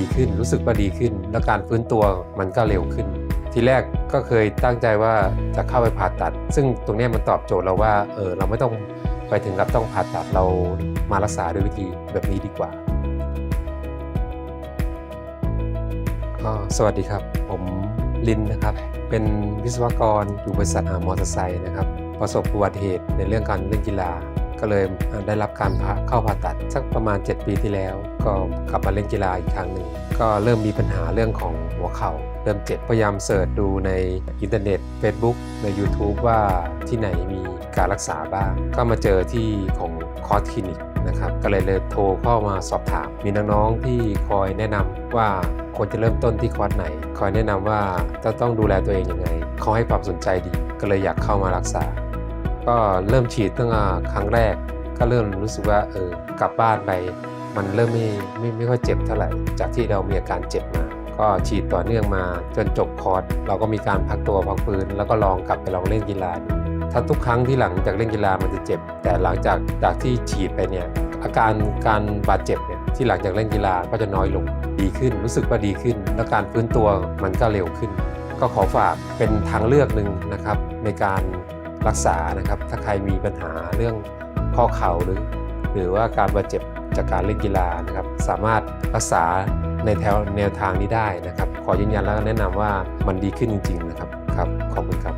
ดีขึ้นรู้สึกว่าดีขึ้น แล้วการฟื้นตัวมันก็เร็วขึ้น ทีแรกก็เคยตั้งใจว่าจะเข้าไปผ่าตัด ซึ่งตรงนี้มันตอบโจทย์เราว่าเออเราไม่ต้องไปถึงกับต้องผ่าตัดเรามารักษาด้วยวิธีแบบนี้ดีกว่าก็สวัสดีครับ ผมลินนะครับ เป็นวิศวกรอยู่บริษัทอามอเตอร์ไซค์นะครับ ประสบอุบัติเหตุในเรื่องการเล่นกีฬา ก็เลยได้รับการผ่าเข้าผ่าตัดสักประมาณ 7 ปีที่แล้ว ก็กลับมาเล่นกีฬาอีกครั้งหนึ่งก็เริ่มมีปัญหาเรื่องของหัวเข่าเริ่มเจ็บพยายามเสิร์ชดูในอินเทอร์เน็ต Facebook ใน YouTube ว่าที่ไหนมีการรักษาบ้าง ก็มาเจอที่ของคอร์สคลินิกนะครับก็เลยเลยโทรเข้ามาสอบถาม มีน้องๆที่คอยแนะนำว่าควรจะเริ่มต้นที่คอร์สไหน คอยแนะนำว่าจะต้องดูแลตัวเองยังไงเขาให้ความสนใจดี ก็เลยอยากเข้ามารักษา ก็เริ่มฉีดตั้งแต่ครั้งแรก ก็เริ่มรู้สึกว่าเออกลับบ้านไปมันเริ่มไม่ไม่ไม่ค่อยเจ็บเท่าไหร่ จากที่เรามีอาการเจ็บมา ก็ฉีดต่อเนื่องมาจนจบคอร์สเราก็มีการพักตัวพักฟื้นแล้วก็ลองกลับไปลองเล่นกีฬาดูถ้าทุกครั้งที่หลังจากเล่นกีฬามันจะเจ็บ แต่หลังจากจากที่ฉีดไปเนี่ยอาการการบาดเจ็บเนี่ยที่หลังจากเล่นกีฬาก็จะน้อยลงดีขึ้น รู้สึกว่าดีขึ้น แล้วการฟื้นตัวมันก็เร็วขึ้น ก็ขอฝากเป็นทางเลือกหนึ่งนะครับในการ รักษานะครับ ถ้าใครมีปัญหาเรื่องข้อเข่าหรือ หรือว่าการบาดเจ็บจากการเล่นกีฬานะครับ สามารถรักษาในแถวแนวทางนี้ได้นะครับ ขอยืนยันแล้วก็แนะนำว่ามันดีขึ้นจริง ๆ นะครับครับขอบคุณครับ